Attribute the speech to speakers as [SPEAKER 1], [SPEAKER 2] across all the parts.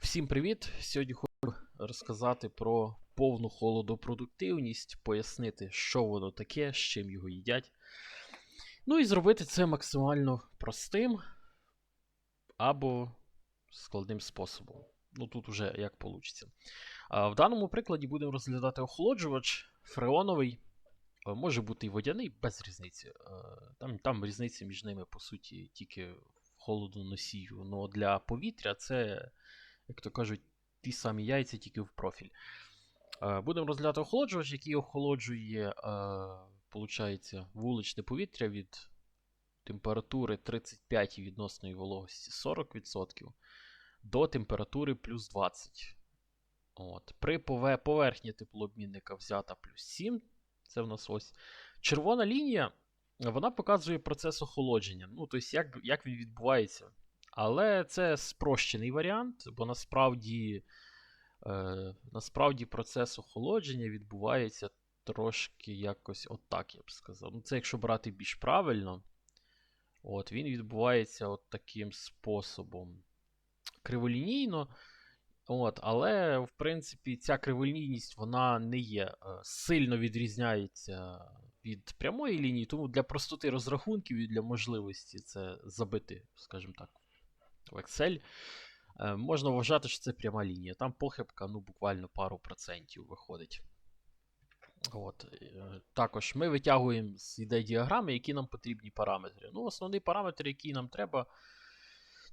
[SPEAKER 1] Всім привіт! Сьогодні хочу розказати про повну холодопродуктивність, пояснити, що воно таке, з чим його їдять. Ну і зробити це максимально простим або складним способом. Ну тут уже як вийде. В даному прикладі будемо розглядати охолоджувач фреоновий. Може бути і водяний, без різниці. Там, там різниця між ними, по суті, тільки холодоносію. Ну для повітря це, як то кажуть, ті самі яйця, тільки в профіль. Е, Будемо розглядати охолоджувач, який охолоджує, е, получається, вуличне повітря від температури 35 і відносної вологості 40% до температури плюс 20. От. При поверхні теплообмінника взята плюс 7. Це в нас ось. Червона лінія, вона показує процес охолодження. Ну, тобто, як, як він відбувається. Але це спрощений варіант, бо насправді, е, насправді процес охолодження відбувається трошки якось отак, я б сказав. Ну, це якщо брати більш правильно, от, він відбувається от таким способом. Криволінійно. От, але, в принципі, ця криволінійність вона не є е, сильно відрізняється від прямої лінії, тому для простоти розрахунків і для можливості це забити, скажімо так, в Excel. е, Можна вважати, що це пряма лінія. Там похибка, ну, буквально пару процентів виходить. От. е, Також ми витягуємо з ідей діаграми, які нам потрібні параметри. Ну, основний параметр, який нам треба,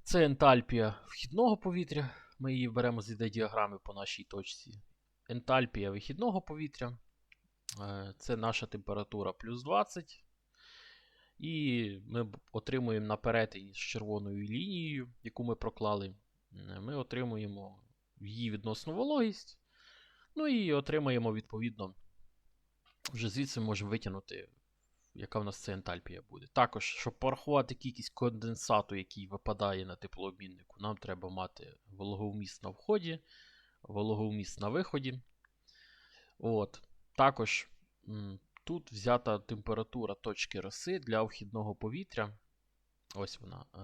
[SPEAKER 1] це ентальпія вхідного повітря. Ми її беремо з ідей діаграми по нашій точці. Ентальпія вихідного повітря. е, Це наша температура плюс 20. І ми отримуємо на перетині з червоною лінією, яку ми проклали. е, Ми отримуємо її відносну вологість. Ну і отримаємо відповідно. Вже звідси можемо витягнути, яка в нас це ентальпія буде. Також, щоб порахувати кількість конденсату, який випадає на теплообміннику, нам треба мати вологовміст на вході, вологовміст на виході. От. Також тут взята температура точки роси для вхідного повітря. Ось вона. е,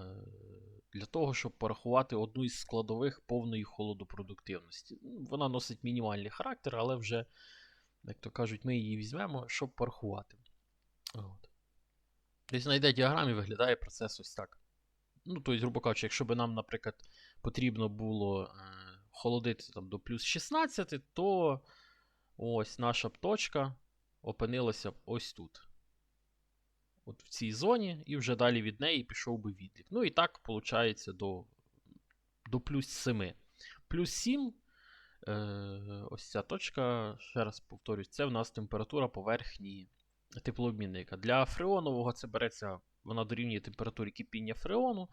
[SPEAKER 1] Для того, щоб порахувати одну із складових повної холодопродуктивності. Ну, Вона носить мінімальний характер, але вже, як то кажуть, ми її візьмемо, щоб порахувати. От. Десь на йде діаграмі виглядає процес ось так. Ну, тобто, грубо кажучи, якщо б нам, наприклад, потрібно було е, холодити там, до плюс 16, то ось наша б точка опинилася б ось тут. От в цій зоні, і вже далі від неї пішов би відлік. Ну і так, виходить, до, до плюс 7. Плюс 7. Е, ось ця точка, ще раз повторюсь, це в нас температура поверхні теплообмінника. Для фреонового це береться, вона дорівнює температурі кипіння фреону.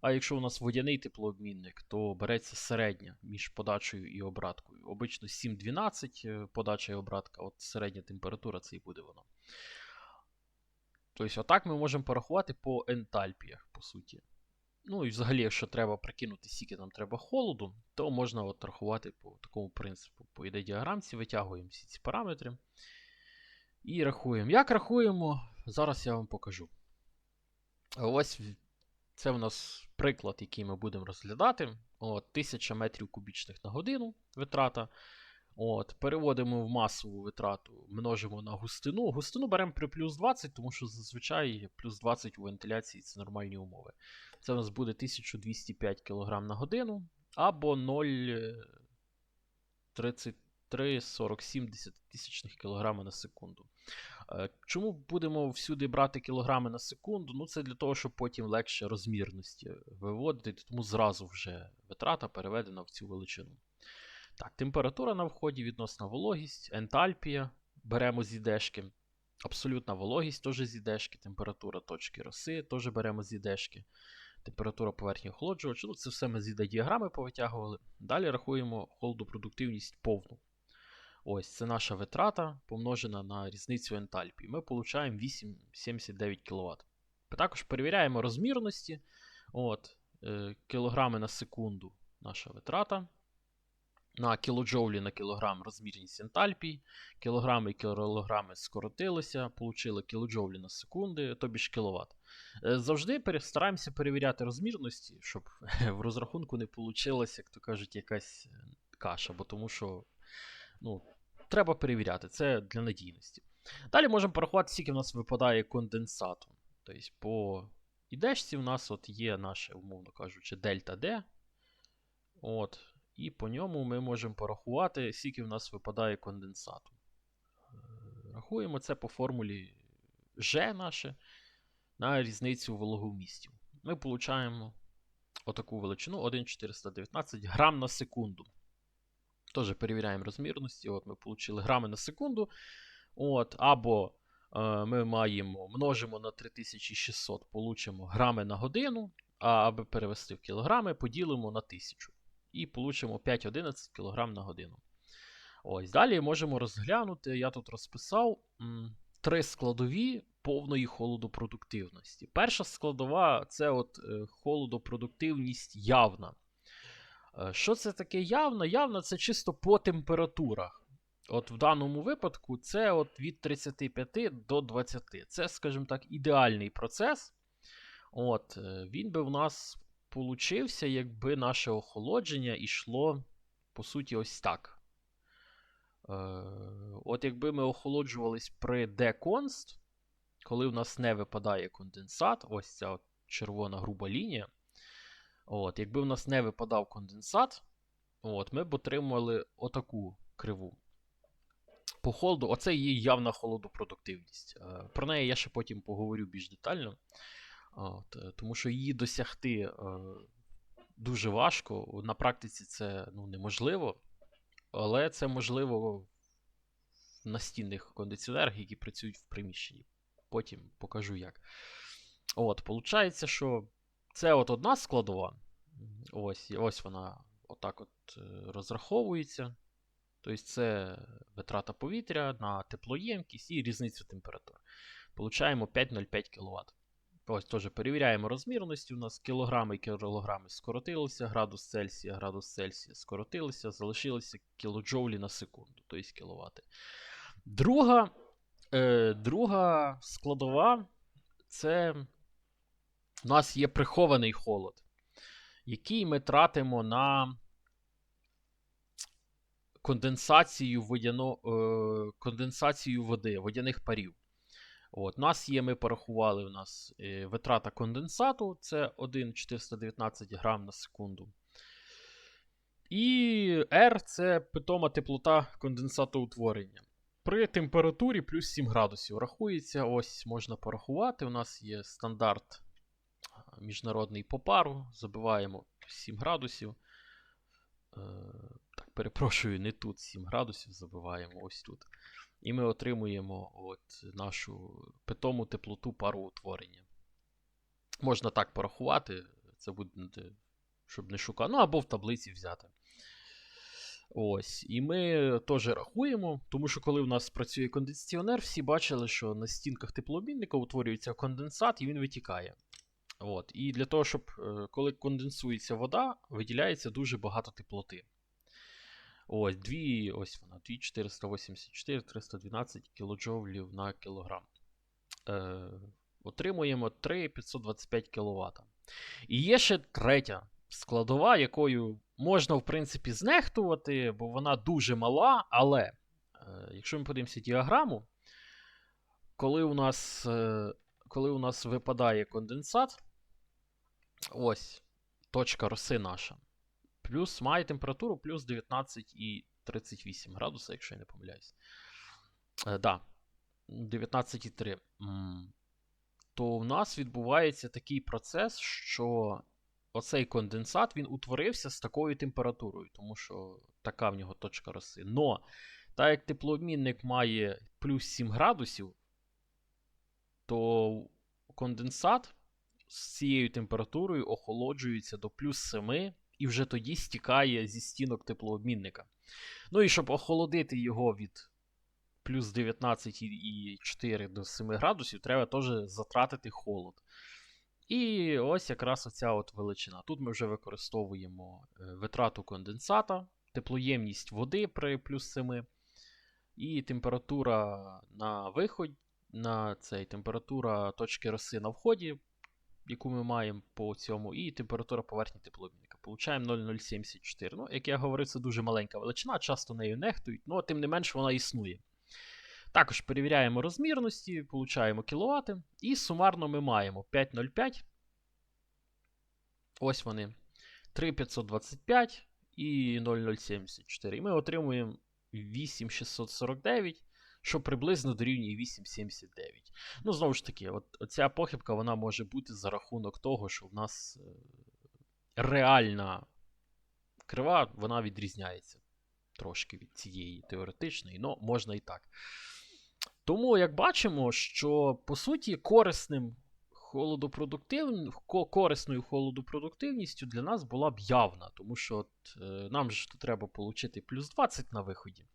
[SPEAKER 1] А якщо у нас водяний теплообмінник, то береться середня між подачею і обраткою. Обично 7-12 е, подача і обратка, от середня температура це і буде воно. Тобто, отак ми можемо порахувати по ентальпіях, по суті. Ну і взагалі, якщо треба прикинути, скільки нам треба холоду, то можна от рахувати по такому принципу. По ідеї діаграмці витягуємо всі ці параметри. І рахуємо. Як рахуємо, зараз я вам покажу. Ось це у нас приклад, який ми будемо розглядати. От, 1000 метрів кубічних на годину витрата. От, переводимо в масову витрату, множимо на густину. Густину беремо при плюс 20, тому що зазвичай плюс 20 у вентиляції це нормальні умови. Це у нас буде 1205 кг на годину або 0,3347 десятитисячних кілограма на секунду. Е, Чому будемо всюди брати кілограми на секунду? Ну, це для того, щоб потім легше розмірності виводити, тому зразу вже витрата переведена в цю величину. Так, температура на вході, відносна вологість, ентальпія. Беремо з ідешки. Абсолютна вологість теж з ідешки, температура точки роси теж беремо з ідешки. Температура поверхні охолоджувача. Ну, це все ми з іде діаграми повитягували. Далі рахуємо холодопродуктивність повну. Ось це наша витрата помножена на різницю ентальпії. Ми получаємо 8,79 кВт. Також перевіряємо розмірності. От, е, кілограми на секунду наша витрата. на кілоджоулі на кілограм розмірність ентальпій, кілограми і кілограми скоротилися, получили кілоджоулі на секунди, тобі ж кіловат. Е, Завжди стараємося перевіряти розмірності, щоб в розрахунку не вийшло, як то кажуть, якась каша, бо тому що ну, треба перевіряти, це для надійності. Далі можемо порахувати, скільки в нас випадає конденсату. Тобто по ідешці в нас от є наше, умовно кажучи, дельта D. От, і по ньому ми можемо порахувати, скільки в нас випадає конденсату. Е, Рахуємо це по формулі G наше на різницю вологомістів. Ми получаємо отаку величину 1,419 грам на секунду. Теж перевіряємо розмірності. От ми отримали грами на секунду. От, або е, ми маємо, множимо на 3600, получимо грами на годину, а аби перевести в кілограми, поділимо на 1000. І получимо 5-11 кг на годину. Ось, далі можемо розглянути, я тут розписав м, три складові повної холодопродуктивності. Перша складова це от е, холодопродуктивність явна. Е, Що це таке явна? Явна це чисто по температурах. От в даному випадку це от від 35 до 20. Це, скажімо так, ідеальний процес. От, е, він би в нас получився, якби наше охолодження йшло, по суті, ось так. Е, от якби ми охолоджувались при деконст, коли в нас не випадає конденсат, ось ця от червона груба лінія. От, якби в нас не випадав конденсат, от, ми б отримали отаку криву. По холоду, оце є явна холодопродуктивність. Е, Про неї я ще потім поговорю більш детально. От, е, тому що її досягти е, дуже важко. На практиці це ну, неможливо, але це можливо в настінних кондиціонерах, які працюють в приміщенні. Потім покажу як. От, Получається, що це от одна складова. Ось, ось вона отак от е, розраховується. Тобто це витрата повітря на теплоємкість і різницю температур. Получаємо 5,05 кВт. Ось теж перевіряємо розмірності. У нас кілограми і кілограми скоротилися, градус Цельсія, градус Цельсія скоротилися, залишилися кілоджоулі на секунду, тобто кіловати. Друга, е, друга складова це у нас є прихований холод, який ми тратимо на конденсацію, водяно, е, конденсацію води, водяних парів. От, у нас є, ми порахували, у нас е, витрата конденсату це 1,419 грам на секунду. І R це питома теплота конденсатоутворення. При температурі плюс 7 градусів рахується. Ось можна порахувати. У нас є стандарт міжнародний по пару. Забиваємо 7 градусів. Е, так, перепрошую, не тут 7 градусів, забиваємо ось тут. І ми отримуємо от нашу питому теплоту пароутворення. Можна так порахувати, це буде, щоб не шукати. Ну або в таблиці взяти. Ось. І ми теж рахуємо, тому що коли у нас працює кондиціонер, всі бачили, що на стінках теплообмінника утворюється конденсат і він витікає. От. І для того, щоб е, коли конденсується вода, виділяється дуже багато теплоти. Ось, дві, ось вона, 2484, 312 кілоджоулів на кілограм. Е, отримуємо 3,525 кВт. І є ще третя складова, якою можна, в принципі, знехтувати, бо вона дуже мала, але е, якщо ми подивимося діаграму, коли у нас, е, коли у нас випадає конденсат, ось точка роси наша. Плюс має температуру плюс 19,38 градуса, якщо я не помиляюсь. Е, да, 19,3. То в нас відбувається такий процес, що оцей конденсат він утворився з такою температурою, тому що така в нього точка роси. Но, так як теплообмінник має плюс 7 градусів, то конденсат з цією температурою охолоджується до плюс 7 і вже тоді стікає зі стінок теплообмінника. Ну і щоб охолодити його від плюс 19,4 до 7 градусів, треба теж затратити холод. І ось якраз оця от величина. Тут ми вже використовуємо е, витрату конденсата теплоємність води при плюс 7, і температура на виход, на цей температура точки роси на вході, яку ми маємо по цьому, і температура поверхні теплообмінника. Получаємо 0,074. Ну, як я говорив, це дуже маленька величина, часто нею нехтують, але тим не менш вона існує. Також перевіряємо розмірності, получаємо кіловати, і сумарно ми маємо 5,05. Ось вони. 3,525 і 0,074. І ми отримуємо 8,649, що приблизно дорівнює 8,79. Ну, знову ж таки, от, ця похибка вона може бути за рахунок того, що в нас е, реальна крива вона відрізняється трошки від цієї теоретичної, але можна і так. Тому, як бачимо, що по суті корисним холодопродуктив... корисною холодопродуктивністю для нас була б явна, тому що от, е, нам тут треба отримати плюс 20 на виході.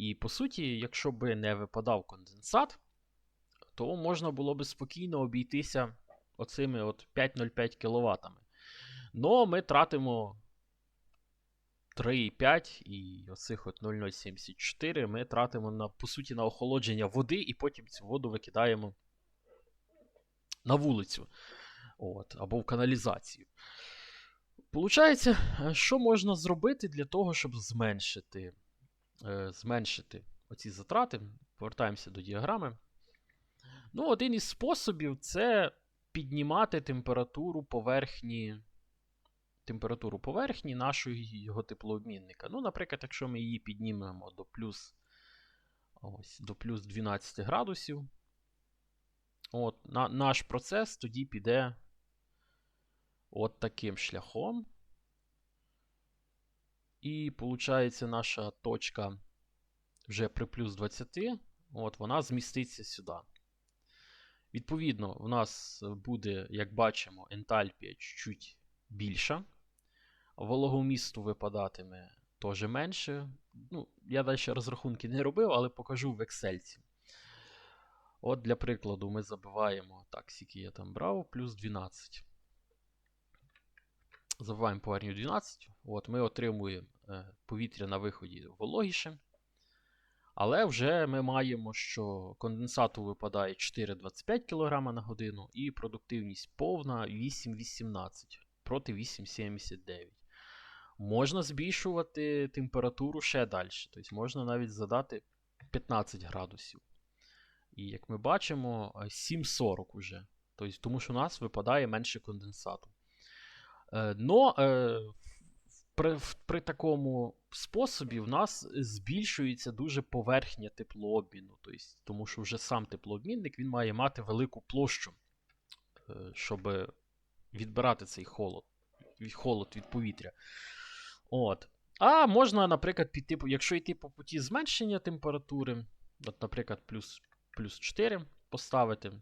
[SPEAKER 1] І по суті, якщо би не випадав конденсат, то можна було би спокійно обійтися оцими от 5,05 кВт. Но ми тратимо 3,5 і оцих от 0,074 ми тратимо на, по суті на охолодження води, і потім цю воду викидаємо на вулицю От, або в каналізацію. Получається, що можна зробити для того, щоб зменшити зменшити оці затрати? Повертаємося до діаграми. Ну, Один із способів це піднімати температуру поверхні температуру поверхні нашого його теплообмінника. Ну, Наприклад, якщо ми її піднімемо до плюс ось, до плюс 12 градусів, от, на, наш процес тоді піде от таким шляхом. І, виходить, наша точка вже при плюс 20, от, вона зміститься сюди. Відповідно, в нас буде, як бачимо, ентальпія чуть-чуть більша. Вологомісту випадатиме теж менше. Ну, Я далі розрахунки не робив, але покажу в Excel. От, для прикладу, ми забиваємо, так, скільки я там брав, плюс 12. Забиваємо поверхню 12. От, Ми отримуємо е, повітря на виході вологіше. Але вже ми маємо, що конденсату випадає 4,25 кг на годину, і продуктивність повна 8,18 проти 8,79. Можна збільшувати температуру ще далі. Тобто можна навіть задати 15 градусів. І як ми бачимо, 7,40 уже. Тобто, тому що у нас випадає менше конденсату. Е, но е, при, при такому способі в нас збільшується дуже поверхня теплообміну. Тобто, тому що вже сам теплообмінник він має мати велику площу, е, щоб відбирати цей холод, холод від повітря. От. А можна, наприклад, піти, якщо йти по путі зменшення температури, от, наприклад, плюс плюс 4 поставити,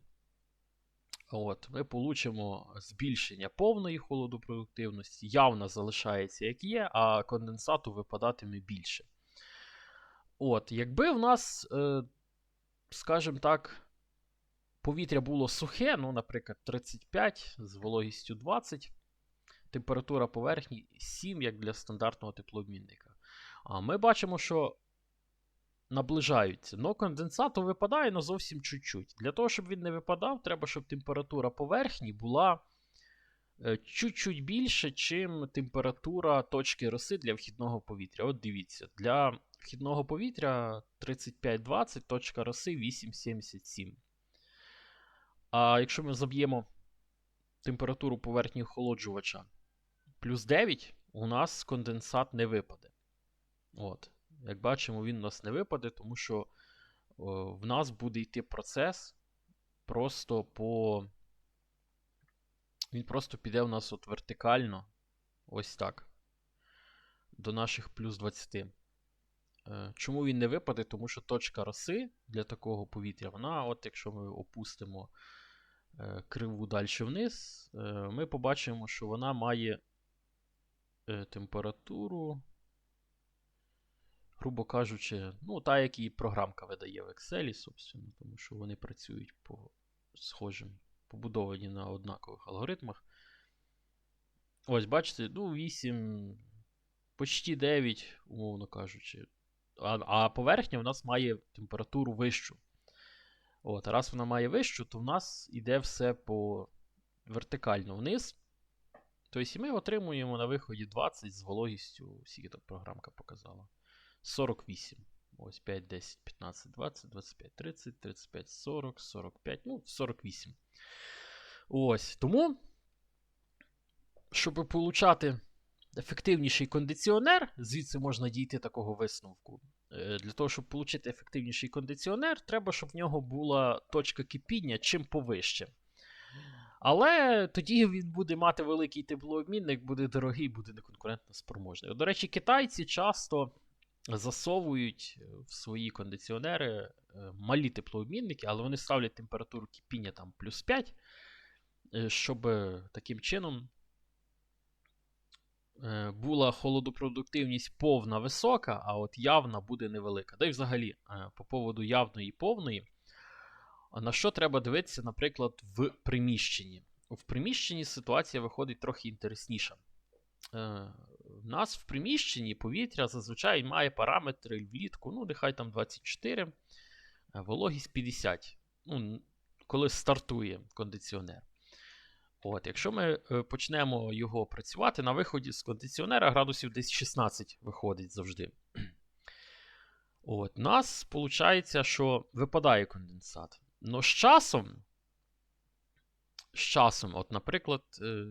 [SPEAKER 1] от, ми получимо збільшення повної холодопродуктивності, явно залишається, як є, а конденсату випадатиме більше. От, Якби в нас, е, скажімо так, повітря було сухе, ну, наприклад, 35 з вологістю 20 температура поверхні 7, як для стандартного теплообмінника. А ми бачимо, що наближаються. Но конденсат випадає на зовсім чуть-чуть. Для того, щоб він не випадав, треба, щоб температура поверхні була е, чуть-чуть більше, чим температура точки роси для вхідного повітря. От дивіться, для вхідного повітря 35-20, точка роси 8,77. А якщо ми заб'ємо температуру поверхні охолоджувача плюс 9 у нас конденсат не випаде. От. Як бачимо, він у нас не випаде, тому що о, в нас буде йти процес просто по. Він просто піде у нас от вертикально. Ось так. До наших плюс 20. Е, чому він не випаде? Тому що точка роси для такого повітря, вона, от якщо ми опустимо е, криву далі вниз, е, ми побачимо, що вона має Е, температуру. Грубо кажучи, ну, та, як і програмка видає в Excel, собственно, тому що вони працюють по схожим, побудовані на однакових алгоритмах. Ось, бачите, ну, 8. почти 9, умовно кажучи. А, а поверхня у нас має температуру вищу. От, а раз вона має вищу, то в нас іде все по вертикально вниз. Тобто і ми отримуємо на виході 20 з вологістю, скільки там програмка показала. 48. Ось 5, 10, 15, 20, 25, 30, 35, 40, 45, ну, 48. Ось. Тому, щоб получати ефективніший кондиціонер, звідси можна дійти такого висновку. Е, Для того, щоб отримати ефективніший кондиціонер, треба, щоб в нього була точка кипіння чим повище. Але тоді він буде мати великий теплообмінник, буде дорогий, буде неконкурентно спроможний. До речі, китайці часто засовують в свої кондиціонери е, малі теплообмінники, але вони ставлять температуру кипіння там плюс 5, е, щоб е, таким чином е, була холодопродуктивність повна висока, а от явна буде невелика. Да й взагалі, е, по поводу явної і повної. На що треба дивитися, наприклад, в приміщенні? В приміщенні ситуація виходить трохи інтересніша. В нас в приміщенні повітря зазвичай має параметри влітку, ну, нехай там 24, е, вологість 50. Ну, коли стартує кондиціонер. От, якщо ми е, почнемо його працювати, на виході з кондиціонера градусів десь 16 виходить завжди. От, у нас виходить, що випадає конденсат. Но з часом, з часом, от, наприклад, е,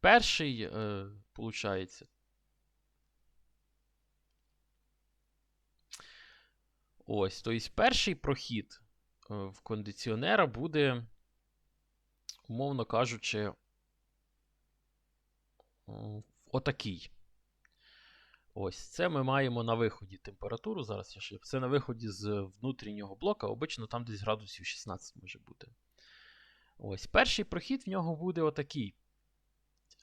[SPEAKER 1] перший, е, Ось, тобто перший прохід е, в кондиціонера буде, умовно кажучи, отакий. Ось, це ми маємо на виході температуру. Зараз я ще. Це на виході з внутрішнього блока. Обично там десь градусів 16 може бути. Ось, перший прохід в нього буде отакий.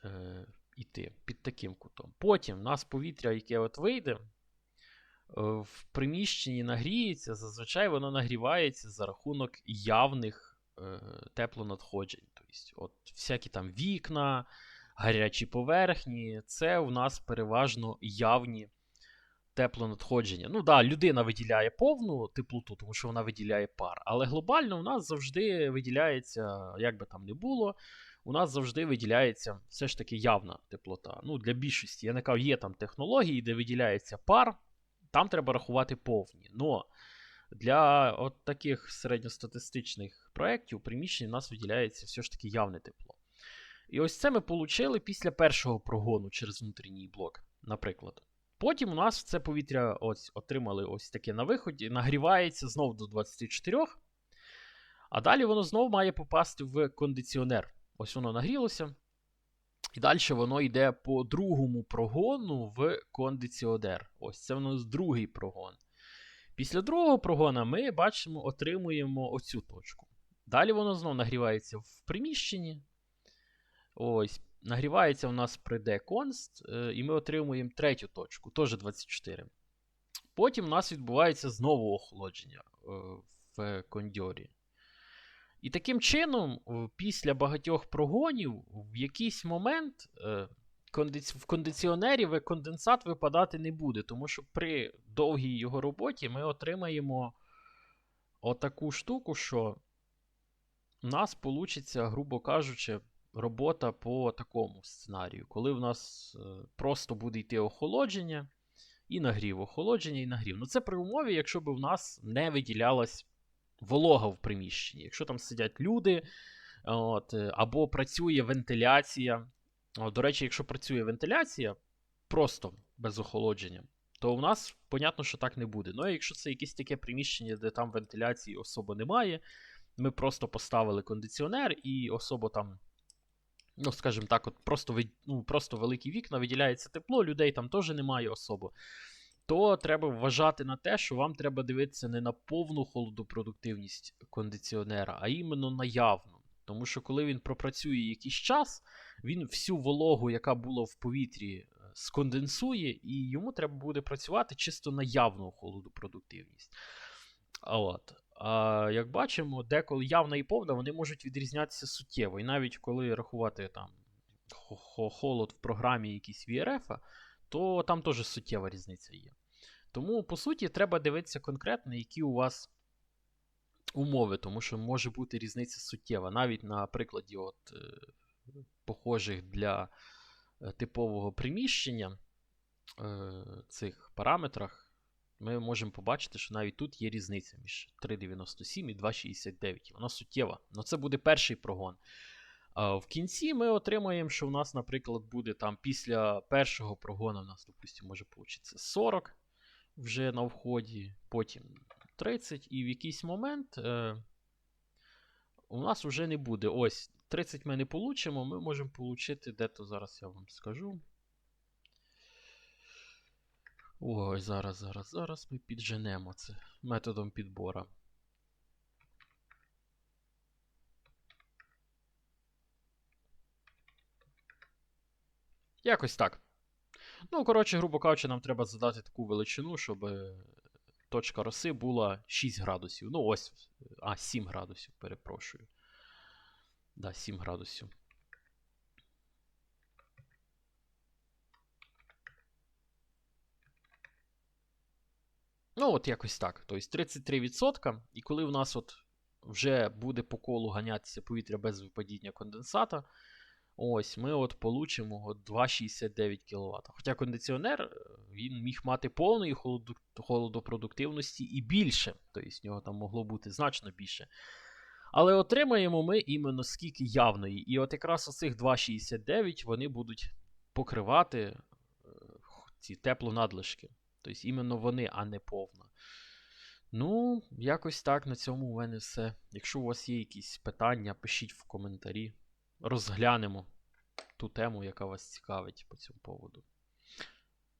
[SPEAKER 1] Е, іти під таким кутом. Потім в нас повітря, яке от вийде, е, в приміщенні нагріється, зазвичай воно нагрівається за рахунок явних е, теплонадходжень. Тобто, от всякі там вікна, гарячі поверхні, це у нас переважно явні теплонадходження. Ну да, людина виділяє повну теплоту, тому що вона виділяє пар. Але глобально у нас завжди виділяється, як би там не було, у нас завжди виділяється все ж таки явна теплота. Ну, Для більшості, я не кажу, є там технології, де виділяється пар, там треба рахувати повні. Но для от таких середньостатистичних проєктів приміщень у нас виділяється все ж таки явне тепло. І ось це ми отримали після першого прогону через внутрішній блок, наприклад. Потім у нас це повітря ось отримали ось таке на виході, нагрівається знову до 24, а далі воно знову має попасти в кондиціонер. Ось воно нагрілося. І далі воно йде по другому прогону в кондиціонер. Ось це нас другий прогон. Після другого прогона ми бачимо, отримуємо оцю точку. Далі воно знову нагрівається в приміщенні. Ось, нагрівається у нас при D-const, е, і ми отримуємо третю точку, теж 24. Потім у нас відбувається знову охолодження е, в кондьорі. І таким чином, після багатьох прогонів, в якийсь момент е, в кондиціонері конденсат випадати не буде, тому що при довгій його роботі ми отримаємо отаку штуку, що у нас вийде, грубо кажучи, робота по такому сценарію, коли в нас е, просто буде йти охолодження і нагрів, охолодження і нагрів. Ну це при умові, якщо б в нас не виділялась волога в приміщенні. Якщо там сидять люди, от, е, або працює вентиляція. О, До речі, якщо працює вентиляція просто без охолодження, то у нас, понятно, що так не буде. Ну, а якщо це якесь таке приміщення, де там вентиляції особо немає, ми просто поставили кондиціонер і особо там. Ну, скажімо так, от просто, ну, просто великі вікна, виділяється тепло, людей там теж немає особо. То треба вважати на те, що вам треба дивитися не на повну холодопродуктивність кондиціонера, а іменно на явну. Тому що коли він пропрацює якийсь час, він всю вологу, яка була в повітрі, е, сконденсує, і йому треба буде працювати чисто на явну холодопродуктивність. А От. А як бачимо, деколи явна і повна, вони можуть відрізнятися суттєво. І навіть коли рахувати там хо- хо- холод в програмі якійсь VRF, то там теж суттєва різниця є. Тому, по суті, треба дивитися конкретно, які у вас умови, тому що може бути різниця суттєва. Навіть на прикладі от, е, похожих для е, типового приміщення е, цих параметрах, ми можемо побачити, що навіть тут є різниця між 3,97 і 2,69. Вона суттєва. Ну це буде перший прогон. В кінці ми отримаємо, що у нас, наприклад, буде там після першого прогону, у нас, допустимо, може получиться 40 вже на вході, потім 30, і в якийсь момент е, у нас вже не буде. Ось, 30 ми не получимо, ми можемо отримати, де-то зараз я вам скажу. Ой, зараз, зараз, зараз ми підженемо це методом підбора. Якось так. Ну, коротше, грубо кажучи, нам треба задати таку величину, щоб е, точка роси була 6 градусів. Ну, ось. А, 7 градусів, перепрошую. Да, 7 градусів. Ну, от якось так. Тобто 33%. І коли в нас от вже буде по колу ганятися повітря без випадіння конденсата, ось ми от получимо 2,69 кВт. Хоча кондиціонер е, він міг мати повної холодопродуктивності і більше. Тобто в нього там могло бути значно більше. Але отримаємо ми іменно скільки явної. І от якраз оцих 2,69 вони будуть покривати е, ці теплонадлишки. Тобто іменно вони, а не повна. Ну, якось так на цьому у мене все. Якщо у вас є якісь питання, пишіть в коментарі. Розглянемо ту тему, яка вас цікавить по цьому поводу.